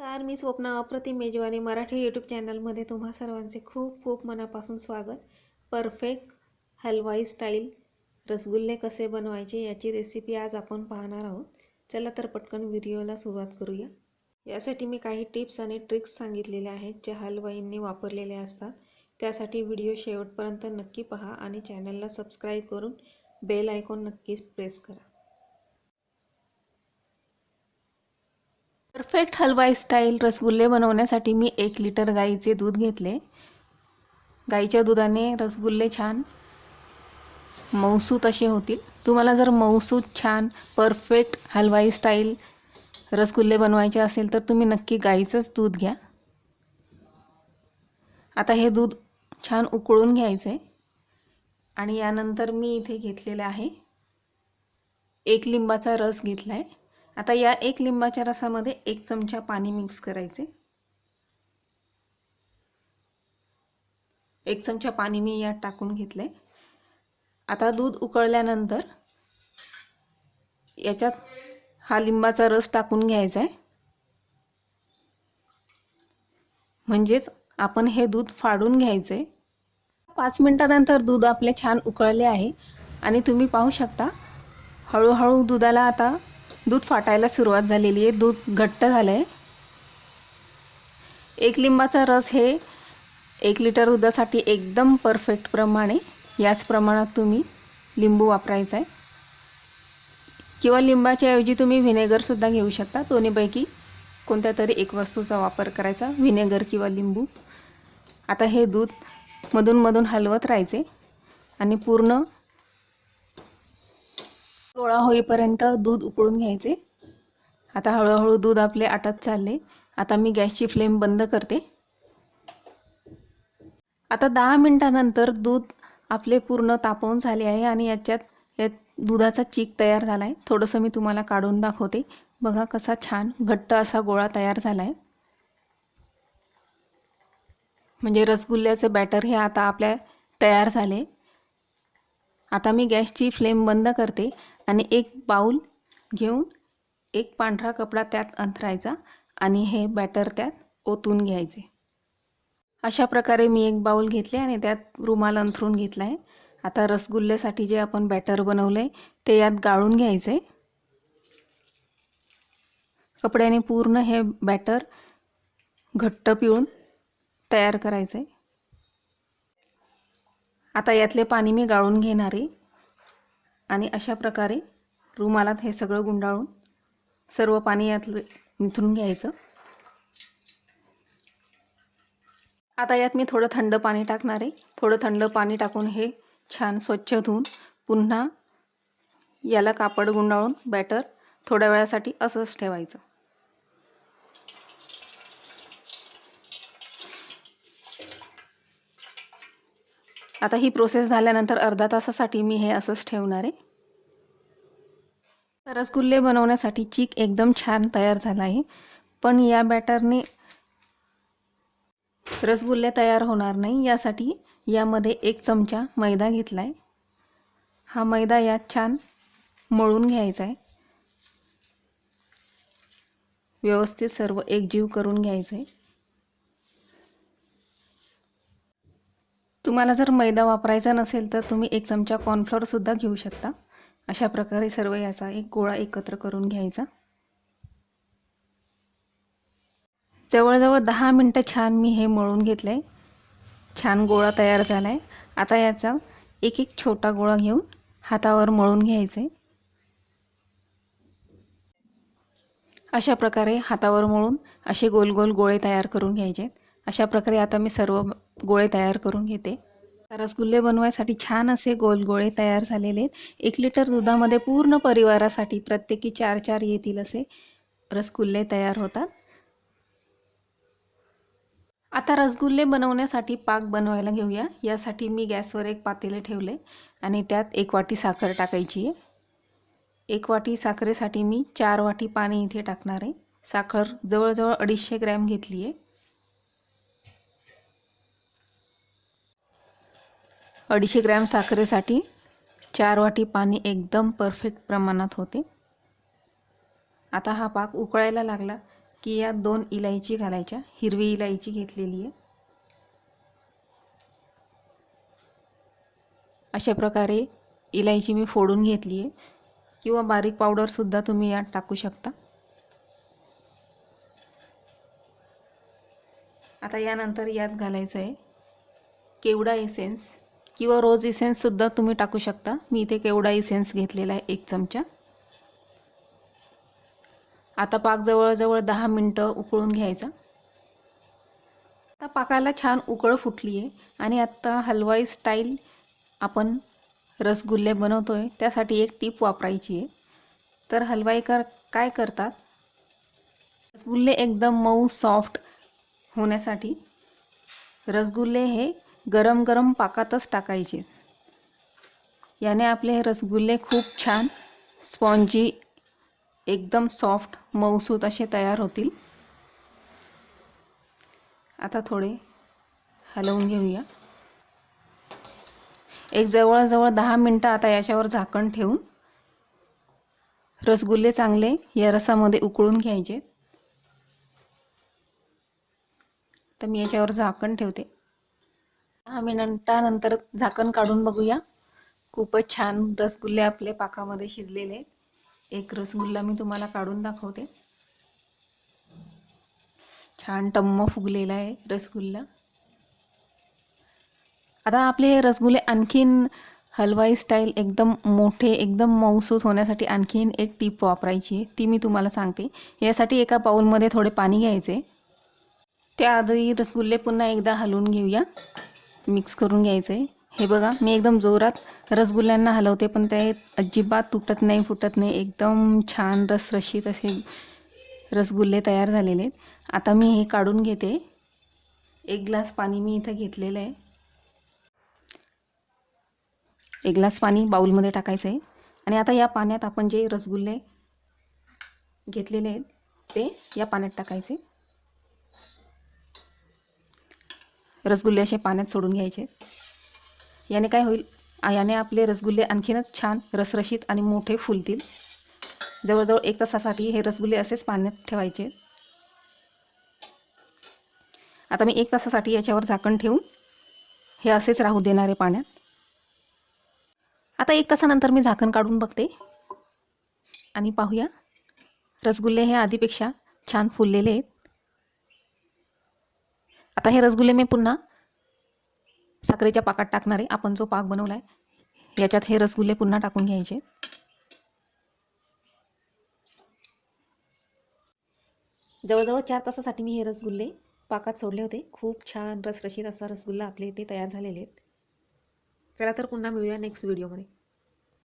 Car मी स्वप्ना अप्रतिम मेजवानी Marathi YouTube चॅनलमध्ये तुम्हा सर्वांचे खूप खूप मनापासून स्वागत. परफेक्ट हलवाई स्टाईल रसगुल्ले कसे बनवायचे याची रेसिपी आज आपण पाहणार आहोत. चला तर पटकन व्हिडिओला सुरुवात करूया. यासाठी मी काही टिप्स आणि ट्रिक्स सांगितलेल्या आहेत ज्या हलवाईंनी वापरलेल्या असतात. त्यासाठी व्हिडिओ शेवटपर्यंत नक्की पहा आणि चॅनलला सबस्क्राईब करून बेल आयकॉन नक्कीच प्रेस करा. परफेक्ट हलवाई स्टाईल रसगुल्ले बनवण्यासाठी मी एक लिटर गाईचे दूध घेतले. गाईच्या दुधाने रसगुल्ले छान मऊसूत असे होतील. तुम्हाला जर मऊसूत छान परफेक्ट हलवाई स्टाईल रसगुल्ले बनवायचे असेल तर तुम्ही नक्की गाईचंच दूध घ्या. आता हे दूध छान उकळून घ्यायचं आहे आणि यानंतर मी इथे घेतलेलं आहे. एक लिंबाचा रस घेतला आहे आता या एक लिंबाच्या रसामध्ये एक चमचा पाणी मिक्स करायचे. एक चमचा पाणी मी यात टाकून घेतले आता दूध उकळल्यानंतर याच्यात हा लिंबाचा रस टाकून घ्यायचा आहे म्हणजेच आपण हे दूध फाडून घ्यायचं आहे पाच मिनटानंतर दूध आपले छान उकळले आहे. आणि तुम्ही पाहू शकता हळूहळू दुधाला आता दूध फाटायला सुरुवात झालेली आहे. दूध घट्ट झालं आहे एक लिंबाचा रस हे एक लिटर दुधासाठी एकदम परफेक्ट प्रमाणे याच प्रमाणात तुम्ही लिंबू वापरायचा आहे. किंवा लिंबाच्या ऐवजी तुम्ही व्हिनेगरसुद्धा घेऊ शकता. दोन्हीपैकी कोणत्या तरी एक वस्तूचा वापर करायचा व्हिनेगर किंवा लिंबू. आता हे दूध मधूनमधून हलवत राहायचे आणि पूर्ण गोळा होईपर्यंत दूध उकळून घ्यायचे. आता हळूहळू दूध आपले आटत चालले. आता मी गॅसची फ्लेम बंद करते. आता दहा मिनटानंतर दूध आपले पूर्ण तापवून झाले आहे आणि याच्यात यात दुधाचा चीक तयार झाला आहे थोडंसं मी तुम्हाला काढून दाखवते. बघा कसा छान घट्ट असा गोळा तयार झाला आहे म्हणजे रसगुल्ल्याचे बॅटर हे आता आपल्या तयार झाले. आता मी गॅसची फ्लेम बंद करते. आणि एक बाऊल घेऊन एक पांढरा कपडा त्यात अंथरायचा आणि हे बॅटर त्यात ओतून घ्यायचे. अशा प्रकारे मी एक बाऊल घेतले आणि त्यात रुमाल अंथरून घेतला आहे आता रसगुल्ल्यासाठी जे आपण बॅटर बनवलं आहे ते यात गाळून घ्यायचं. आहे कपड्याने पूर्ण हे बॅटर घट्ट पिळून तयार करायचं. आहे आता यातले पाणी मी गाळून घेणार. आहे आणि अशा प्रकारे रुमालात हे सगळं गुंडाळून सर्व पाणी यातलं निथरून घ्यायचं. आता यात मी थोडं थंड पाणी टाकणार आहे. थोडं थंड पाणी टाकून हे छान स्वच्छ धुवून पुन्हा याला कापड गुंडाळून बॅटर थोड्या वेळासाठी असंच ठेवायचं. आता ही प्रोसेस झाल्यानंतर अर्धा तासासाठी मी हे असंच ठेवणार आहे. रसगुल्ले बनवण्यासाठी चीक एकदम छान तयार झाला आहे. पण या बॅटरने रसगुल्ले तयार होणार नाही. यासाठी यामध्ये एक चमचा मैदा घेतला आहे हा मैदा यात छान मळून घ्यायचा आहे. व्यवस्थित सर्व एकजीव करून घ्यायचं आहे. तुम्हाला जर मैदा वापरायचा नसेल तर तुम्ही एक चमचा कॉर्नफ्लॉवरसुद्धा घेऊ शकता. अशा प्रकारे सर्व याचा एक गोळा एकत्र करून घ्यायचा. जवळजवळ दहा मिनटं छान मी हे मळून घेतलं आहे छान गोळा तयार झाला आहे आता याचा एक एक छोटा गोळा घेऊन हातावर मळून घ्यायचं. आहे अशा प्रकारे हातावर मळून असे गोल गोल गोळे तयार करून घ्यायचे. आहेत अशा प्रकारे आता मी सर्व गोळे तयार करून घेते. रसगुल्ले बनवायसाठी छान असे गोल गोळे तयार झालेले आहेत. एक लिटर दुधामध्ये पूर्ण परिवारासाठी प्रत्येकी चार चार येतील असे रसगुल्ले तयार होतात. आता रसगुल्ले बनवण्यासाठी पाक बनवायला घेऊया. यासाठी मी गॅसवर एक पातेले ठेवले आणि त्यात एक वाटी साखर टाकायची आहे. एक वाटी साखरेसाठी मी चार वाटी पाणी इथे टाकणार आहे. साखर जवळजवळ अडीचशे ग्रॅम घेतली आहे. अडीचशे ग्रॅम साखरेसाठी चार वाटी पाणी एकदम परफेक्ट प्रमाणात होते. आता हा पाक उकळायला लागला की यात दोन इलायची घालायच्या. हिरवी इलायची घेतलेली आहे. अशा प्रकारे इलायची मी फोडून घेतली आहे. किंवा बारीक पावडरसुद्धा तुम्ही यात टाकू शकता. आता यानंतर यात घालायचं आहे केवडा एसेन्स किंवा रोज इसेन्ससुद्धा तुम्ही टाकू शकता. मी इथे केवडा इसेन्स घेतलेला आहे एक चमचा. आता पाक जवळजवळ दहा मिनटं उकळून घ्यायचा. आता पाकाला छान उकळ फुटली आहे आणि आत्ता हलवाई स्टाईल आपण रसगुल्ले बनवतो आहे त्यासाठी एक टीप वापरायची आहे तर हलवाई कर काय करतात? रसगुल्ले एकदम मऊ सॉफ्ट होण्यासाठी रसगुल्ले हे गरम गरम पाकातच टाकायचे. याने आपले हे रसगुल्ले खूप छान स्पॉन्जी एकदम सॉफ्ट मऊसूत असे तयार होतील. आता थोडे हलवून घेऊया. एक जवळजवळ दहा मिनटं आता याच्यावर झाकण ठेवून रसगुल्ले चांगले या रसामध्ये उकळून घ्यायचे. तर मी याच्यावर झाकण ठेवते. दहा मिनटानंतर झाकण काढून बघूया. खूपच छान रसगुल्ले आपले पाकामध्ये शिजलेले एक रसगुल्ला मी तुम्हाला काढून दाखवते. छान टम्म फुगलेला आहे रसगुल्ला. आता आपले हे रसगुल्ले आणखीन हलवाई स्टाईल एकदम मोठे एकदम मऊसूत होण्यासाठी आणखीन एक टीप वापरायची आहे. ती मी तुम्हाला सांगते. यासाठी एका बाऊलमध्ये थोडे पाणी घ्यायचे. त्याआधी रसगुल्ले पुन्हा एकदा हलवून घेऊया. मिक्स करून घ्यायचं आहे हे बघा मी एकदम जोरात रसगुल्ल्यांना हलवते पण ते अजिबात तुटत नाही फुटत नाही. एकदम छान रसरशीत असे रसगुल्ले तयार झालेले आहेत. आता मी हे काढून घेते. एक ग्लास पाणी मी इथं घेतलेलं आहे. एक ग्लास पाणी बाऊलमध्ये टाकायचं आहे. आणि आता या पाण्यात आपण जे रसगुल्ले घेतलेले आहेत ते या पाण्यात टाकायचे. रसगुल्ले असे पाण्यात सोडून घ्यायचे. याने काय होईल? याने आपले रसगुल्ले आणखीनच छान रसरशीत आणि मोठे फुलतील. जवळजवळ एक तासासाठी हे रसगुल्ले असेच पाण्यात ठेवायचे. आता मी एक तासासाठी याच्यावर झाकण ठेवून हे असेच राहू देणारे पाण्यात. आता एक तासानंतर मी झाकण काढून बघते. आणि पाहूया रसगुल्ले हे आधीपेक्षा छान फुललेले आहेत. आता हे रसगुल्ले मी पुन्हा साखरेच्या पाकात टाकणार आहे. आपण जो पाक बनवला आहे याच्यात हे रसगुल्ले पुन्हा टाकून घ्यायचे. जवळजवळ चार तासासाठी मी हे रसगुल्ले पाकात सोडले होते. खूप छान रसरशीत असा रसगुल्ला आपले इथे तयार झालेले आहेत. चला तर पुन्हा मिळूया नेक्स्ट व्हिडिओमध्ये